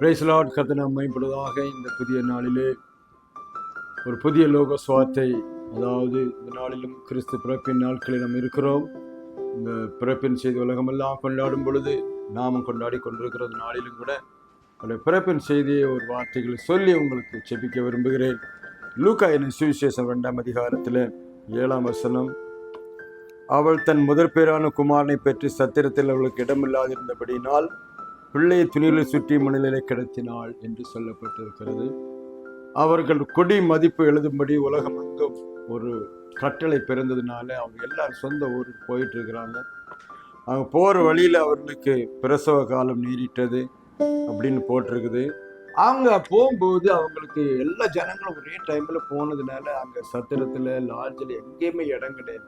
பிரைஸ்லாட் கத்தனை மேம்படுவதாக இந்த புதிய நாளிலே ஒரு புதிய லோக சுவார்த்தை அதாவது இந்த நாளிலும் கிறிஸ்து பிறப்பின் நாட்களில் நாம் இருக்கிறோம். இந்த பிறப்பின் செய்தி உலகமெல்லாம் கொண்டாடும் பொழுது நாமும் கொண்டாடி கொண்டிருக்கிறது நாளிலும் கூட அந்த பிறப்பின் செய்தியை ஒரு வார்த்தைகளை சொல்லி உங்களுக்கு செபிக்க விரும்புகிறேன். லூக்கா என்னும் சுவிசேஷம் ரெண்டாம் அதிகாரத்தில் ஏழாம் வசனம். அவள் தன் முதற் பேரான குமாரனை பெற்று சத்திரத்தில் அவளுக்கு இடமில்லாதிருந்தபடியினால் பிள்ளையை துணியில் சுற்றி மணலிலே கிடத்தினாள் என்று சொல்லப்பட்டிருக்கிறது. அவர்கள் கொடி மதிப்பு எழுதும்படி உலகம் எங்கும் ஒரு கட்டளை பிறந்ததுனால அவங்க எல்லாரும் சொந்த ஊருக்கு போயிட்டு இருக்கிறாங்க அவங்க போகிற வழியில் அவர்களுக்கு பிரசவ காலம் நீரிட்டது அப்படின்னு போட்டிருக்குது. அவங்க போகும்போது அவங்களுக்கு எல்லா ஜனங்களும் ஒரே டைமில் போனதுனால அங்கே சத்திரத்தில் லாட்ஜில் எங்கேயுமே இடம் கிடையாது.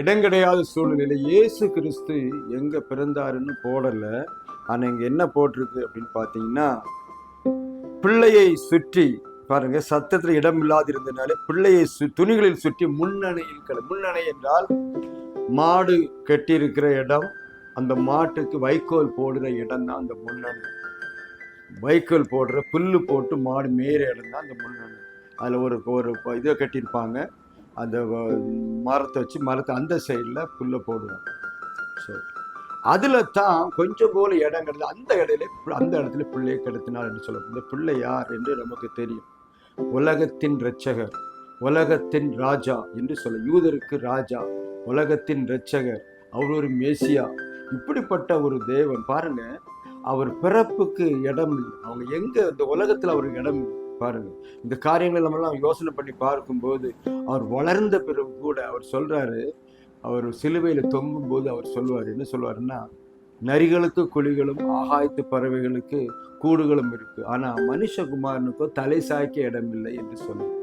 இடம் கிடையாத சூழ்நிலையில் இயேசு கிறிஸ்து எங்கே பிறந்தாருன்னு போடலை. ஆனால் இங்கே என்ன போட்டிருக்கு அப்படின்னு பார்த்தீங்கன்னா பிள்ளையை சுற்றி பாருங்க சத்தத்தில் இடம் இல்லாதிருந்தனாலே பிள்ளையை சு துணிகளில் சுற்றி முன்னணையில் கல முன்னணை என்றால் மாடு கட்டியிருக்கிற இடம் அந்த மாட்டுக்கு வைக்கோல் போடுற இடம் தான் அந்த முன்னணி. வைக்கோல் போடுற புல்லு போட்டு மாடு மேற இடம் தான் அந்த முன்னணி. அதில் ஒரு ஒரு இதை கட்டியிருப்பாங்க. அந்த மரத்தை வச்சு மரத்தை அந்த சைடில் புல்லை போடுவாங்க. சரி. அதில் தான் கொஞ்சம் போல இடம் கிடையாது அந்த இடையில அந்த இடத்துல பிள்ளையை கடத்தினார் என்று சொல்ல இந்த பிள்ளை யார் என்று நமக்கு தெரியும். உலகத்தின் இரட்சகர் உலகத்தின் ராஜா என்று சொல்ல யூதருக்கு ராஜா உலகத்தின் இரட்சகர் அவர் ஒரு மேசியா. இப்படிப்பட்ட ஒரு தேவன் பாருங்க அவர் பிறப்புக்கு இடம் இல்லை. அவங்க எங்க இந்த உலகத்துல அவருக்கு இடம் இல்லை பாருங்க. இந்த காரியங்கள் நம்மெல்லாம் யோசனை பண்ணி பார்க்கும்போது அவர் வளர்ந்த பிறகு கூட அவர் சொல்றாரு அவர் சிலுவையில் தொங்கும் போது அவர் சொல்வார் என்ன சொல்வாருன்னா நரிகளுக்கு குழிகளும் ஆகாயத்து பறவைகளுக்கு கூடுகளும் இருக்குது ஆனால் மனுஷகுமாரனுக்கோ தலை சாய்க்க இடமில்லை என்று சொல்லுவார்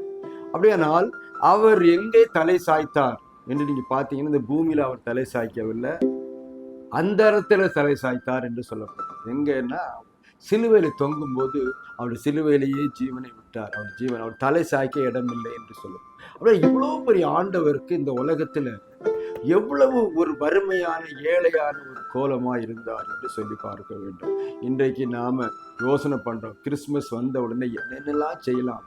அப்படியானால் அவர் எங்கே தலை சாய்த்தார் என்று நீங்கள் பார்த்தீங்கன்னா இந்த பூமியில் அவர் தலை சாய்க்கவில்லை. அந்தரத்தில் தலை சாய்த்தார் என்று சொல்லப்பட்டது. எங்கன்னா சிலுவையில் தொங்கும் போது அவர் சிலுவையிலேயே ஜீவனை விட்டார். அவர் ஜீவன் அவர் தலை சாய்க்க இடமில்லை என்று சொல்லும் அப்படியே இவ்வளோ பெரிய ஆண்டவருக்கு இந்த உலகத்தில் எவ்வளவு ஒரு வறுமையான ஏழையான ஒரு கோலமாக இருந்தார் என்று சொல்லி பார்க்க வேண்டும். இன்றைக்கு நாம் யோசனை பண்ணுறோம் கிறிஸ்மஸ் வந்த உடனே என்னென்னலாம் செய்யலாம்?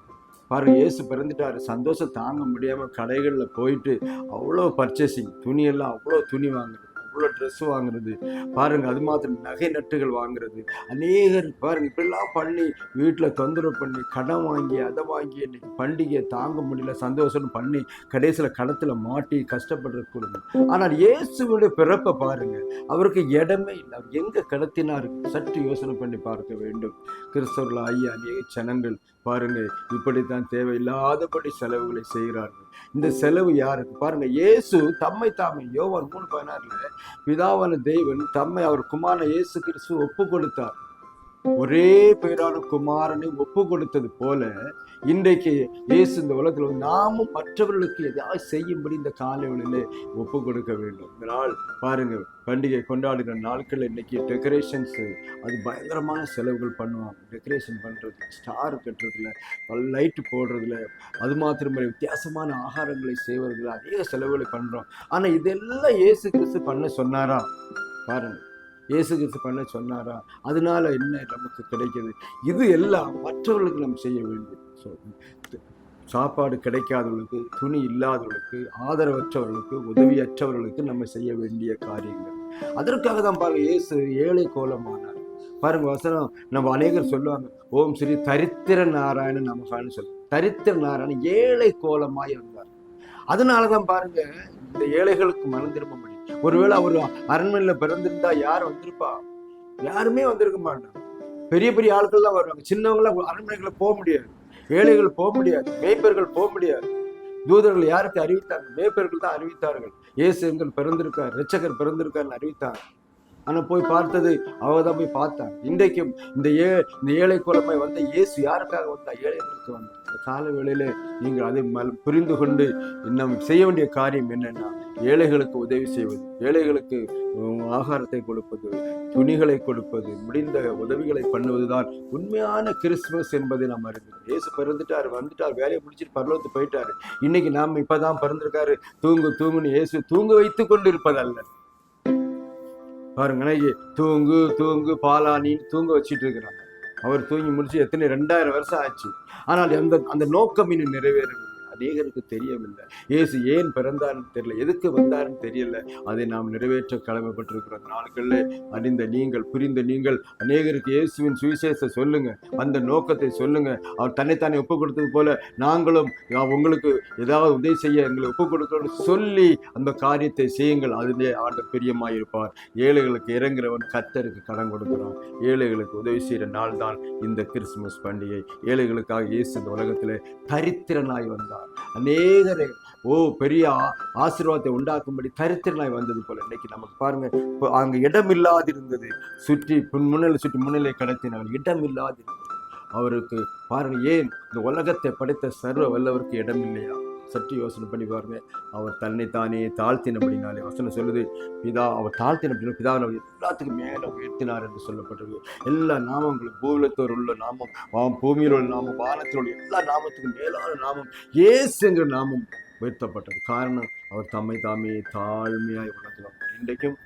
பாருங்க இயேசு பிறந்துட்டாரு. சந்தோஷம் தாங்க முடியாமல் கடைகளில் போயிட்டு அவ்வளோ பர்ச்சேசிங் துணியெல்லாம் அவ்வளோ துணி வாங்குறது. அவ்வளோ ட்ரெஸ் வாங்குறது. பாருங்க அது மாத்திரம் நகை நட்டுகள் வாங்குறது. அநேகர் பாருங்க இப்படிலாம் பண்ணி வீட்டில் தொந்தரவு பண்ணி கடன் வாங்கி அதை வாங்கி இன்னைக்கு பண்டிகையை தாங்க முடியல சந்தோஷம் பண்ணி கடைசியில் கடத்தில் மாட்டி கஷ்டப்படுற குடும்பம். ஆனால் இயேசுவோட பிறப்பை பாருங்க அவருக்கு இடமே இல்லை. அவர் எங்கே கடத்தினார்? சற்று யோசனை பண்ணி பார்க்க வேண்டும். கிறிஸ்தவர்கள் ஐயா அநேக ஜனங்கள் பாருங்க இப்படித்தான் தேவையில்லாதபடி செலவுகளை செய்கிறார்கள். இந்த செலவு யாருக்கு? பாருங்க இயேசு தம்மை தாமே யோவான் மூணு பதினாறுல பிதாவான தெய்வன் தம்மை அவர் குமாரன இயேசு கிறிஸ்து ஒப்பு கொடுத்தார் ஒரே பேரான குமாரனை ஒப்பு கொடுத்தது போல இன்றைக்கு இயேசு இந்த உலகத்தில் நாமும் மற்றவர்களுக்கு எதாவது செய்யும்படி இந்த காலைகளிலே ஒப்பு கொடுக்க வேண்டும். இந்த நாள் பாருங்க பண்டிகை கொண்டாடுகிற நாட்கள் இன்னைக்கு டெக்கரேஷன்ஸ் அது பயங்கரமான செலவுகள் பண்ணுவாங்க. டெக்கரேஷன் பண்றது ஸ்டார் கட்டுறதுல லைட்டு போடுறதுல அது மாத்திரமே வித்தியாசமான ஆகாரங்களை செய்வதில் அதிக செலவுகளை பண்றோம். ஆனா இதெல்லாம் இயேசு கிறிஸ்து பண்ண சொன்னாரா? பாருங்க. இயேசு கிறிஸ்து பண்ண சொன்னாரா? அதனால என்ன நமக்கு கிடைக்கிது இது எல்லாம் மற்றவர்களுக்கு நம்ம செய்ய வேண்டும் ஸோ சாப்பாடு கிடைக்காதவர்களுக்கு துணி இல்லாதவர்களுக்கு ஆதரவற்றவர்களுக்கு உதவியற்றவர்களுக்கு நம்ம செய்ய வேண்டிய காரியங்கள். அதற்காக தான் பாருங்க இயேசு ஏழை கோலமானார். பாருங்க வசனம். நம்ம அநேகர் சொல்லுவாங்க ஓம் ஸ்ரீ தரித்திர நாராயணன் நமகான்னு சொல்லு. தரித்திர நாராயணன் ஏழை கோலமாய் இருந்தார் அதனால தான் பாருங்க இந்த ஏழைகளுக்கு மனம் திரும்ப ஒருவேளை அவர் அரண்மனையில பிறந்திருந்தா யார் வந்திருப்பா? யாருமே வந்திருக்க மாட்டாங்க பெரிய பெரிய ஆட்கள் தான் வருவாங்க. சின்னவங்களாம் அரண்மனைகளை போக முடியாது. ஏழைகள் போக முடியாது. மேய்ப்பர்கள் போக முடியாது. தூதர்கள் யாருக்கு அறிவித்தாங்க? மேய்ப்பர்கள் தான் அறிவித்தார்கள். இயேசு எங்கள் பிறந்திருக்கார். ரச்சகர் பிறந்திருக்காருன்னு அறிவித்தார். ஆனா போய் பார்த்தது அவ தான் போய் பார்த்தாங்க இன்றைக்கும் இந்த ஏ இந்த ஏழை குழம்பை வந்த இயேசு யாருக்காக வந்தா ஏழைகளுக்கு வந்தார்? கால வேளையில நீங்கள் அதை புரிந்து கொண்டு நம் செய்ய வேண்டிய காரியம் என்னன்னா ஏழைகளுக்கு உதவி செய்வது ஏழைகளுக்கு உம், ஆகாரத்தை கொடுப்பது துணிகளை கொடுப்பது முடிந்த உதவிகளை பண்ணுவதுதான் உண்மையான கிறிஸ்துமஸ் என்பதை நாம் அறிந்தோம். இயேசு பிறந்துட்டார் வந்துட்டார் வேலையை முடிச்சிட்டு பரலோத்து போயிட்டாரு. இன்னைக்கு நாம் இப்பதான் பிறந்திருக்காரு. தூங்கு தூங்குன்னு இயேசு தூங்க வைத்து கொண்டு இருப்பதல்ல பாருங்க தூங்கு தூங்கு பாலானின்னு தூங்க வச்சிட்டு இருக்கிறாங்க. அவர் தூங்கி முடிச்சு எத்தனை ரெண்டாயிரம் வருஷம் ஆச்சு. ஆனால் அந்த அந்த நோக்கம் இன்னும் நிறைவேறவில்லை. அநேகருக்கு தெரியவில்லை. இயேசு ஏன் பிறந்தார்னு தெரியல. எதுக்கு வந்தாருன்னு தெரியல. அதை நாம் நிறைவேற்ற கடமைப்பட்டிருக்கிற அந்த நாட்களில் அறிந்த நீங்கள் புரிந்த நீங்கள் அநேகருக்கு இயேசுவின் சுவிசேஷத்தை சொல்லுங்க. அந்த நோக்கத்தை சொல்லுங்க. அவர் தன்னைத்தானே ஒப்பு கொடுத்தது போல நாங்களும் உங்களுக்கு ஏதாவது உதவி செய்ய எங்களை ஒப்பு கொடுக்கணும்னு சொல்லி அந்த காரியத்தை செய்யுங்கள். அதிலே ஆண்டு பிரியமாக இருப்பார். ஏழைகளுக்கு இறங்குறவன் கத்தருக்கு கடன் கொடுக்கிறான். ஏழைகளுக்கு உதவி செய்கிற நாள் தான் இந்த கிறிஸ்துமஸ் பண்டிகை. ஏழைகளுக்காக இயேசு இந்த உலகத்தில் தரித்திரனாய் வந்தார். அநேகரை ஓ பெரிய ஆசீர்வாதத்தை உண்டாக்கும்படி தரித்திரனாய் வந்தது போல இன்னைக்கு நமக்கு பாருங்க. இப்போ அங்க இடம் இல்லாதிருந்தது சுற்றி முன்னிலை சுற்றி முன்னிலை கடத்தினால் இடம் இல்லாதிருந்தது அவருக்கு பாருங்க ஏன் இந்த உலகத்தை படைத்த சர்வ வல்லவருக்கு இடம் இல்லையா சற்று யோசனை பண்ணி பாருங்க. அவர் தன்னைத்தானே அப்படின்னாலே வசனம் சொல்லுது. பிதா அவர் தாழ்த்தின பிதாவை அவர் எல்லாத்துக்கும் மேலே உயர்த்தினார் என்று சொல்லப்பட்டது. எல்லா நாமங்களும் பூவிலத்தோர் உள்ள நாமம் வாம் பூமியில் உள்ள நாமம் வானத்தில் உள்ள எல்லா நாமத்துக்கும் மேலான நாமம் இயேசு என்ற நாமம் உயர்த்தப்பட்டது. காரணம் அவர் தம்மை தாமே தாழ்மையாய் வளர்க்கிறார் இன்றைக்கும்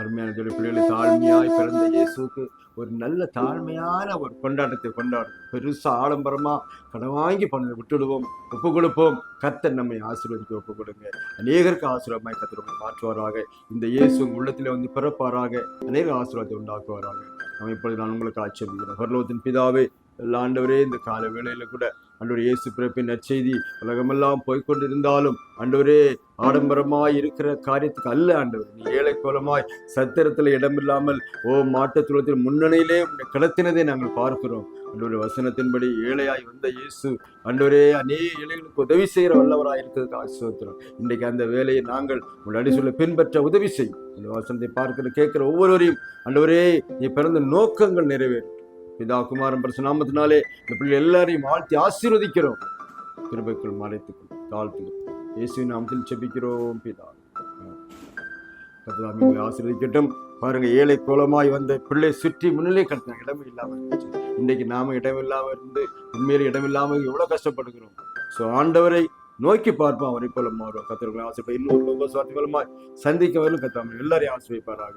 அருமையான சொல்லி பிள்ளைகளை தாழ்மையாய் பிறந்த இயேசுக்கு ஒரு நல்ல தாழ்மையான ஒரு கொண்டாட்டத்தை கொண்டாடும் பெருசா ஆடம்பரமா கடன் வாங்கி பண்ண விட்டுடுவோம். ஒப்பு கொடுப்போம். கர்த்தர் நம்மை ஆசீர்வதிக்க ஒப்பு கொடுங்க. அநேகருக்கு ஆசீர்வாதமாய் கர்த்தர் மாற்றுவாராக. இந்த இயேசு உள்ளத்தில் உள்ளத்திலே வந்து பிறப்பாராக. அநேக ஆசீர்வாதத்தை உண்டாக்குவாராக. நம்ம இப்பொழுது நான் உங்களுக்கு ஆச்சரியம் பரலோகத்தின் பிதாவே ஆண்டவரே இந்த கால வேளையில கூட ஆண்டவர் இயேசு பிறப்பின் நற்செய்தி உலகமெல்லாம் போய்கொண்டிருந்தாலும் ஆண்டவரே ஆடம்பரமாய் இருக்கிற காரியத்துக்கு அல்ல ஆண்டவர். நீ ஏழை கோலமாய் சத்திரத்தில் இடமில்லாமல் ஓ மாட்டுத்துளத்தில் முன்னணியிலே உன்னை கடத்தினதை நாங்கள் பார்க்கிறோம். அன்றொரு வசனத்தின்படி ஏழையாய் வந்த இயேசு ஆண்டவரே அநேக ஏழைகளுக்கு உதவி செய்கிற வல்லவராய் இருக்கிறதுக்கு ஆசிர்வத்திரம் இன்றைக்கு அந்த வேலையை நாங்கள் உங்கள் அடி சொல்ல பின்பற்ற உதவி செய்யும். அந்த வசனத்தை பார்க்கிற கேட்கிற ஒவ்வொருவரையும் அன்றவரே நீ பிறந்த நோக்கங்கள் நிறைவேறும் பிதா குமாரன் பரிசுநாமத்தினாலே இந்த பிள்ளை எல்லாரையும் வாழ்த்தி ஆசீர்வதிக்கிறோம். கிருபைக்குள் மறைத்துக்குள் தாழ்த்துக்கிறோம் இயேசு நாமத்தில் செபிக்கிறோம் பிதா. கர்த்தர் ஆசீர்வதிக்கட்டும். பாருங்க ஏழை கோலமாய் வந்த பிள்ளை சுற்றி முன்னிலை கடத்தின இடமே இல்லாமல் இருந்துச்சு. இன்றைக்கு நாம இடம் இல்லாமல் இருந்து உண்மையில இடம் இல்லாமல் எவ்வளவு கஷ்டப்படுகிறோம். ஸோ ஆண்டவரை நோக்கி பார்ப்போம் அவரை போல மாறுவோம். கத்திரங்களை ஆசைப்பட இன்னொரு உபசுவாத்தி மூலமாய் சந்திக்க வரலும் கத்தாமல் எல்லாரையும் ஆசிரியப்பாராக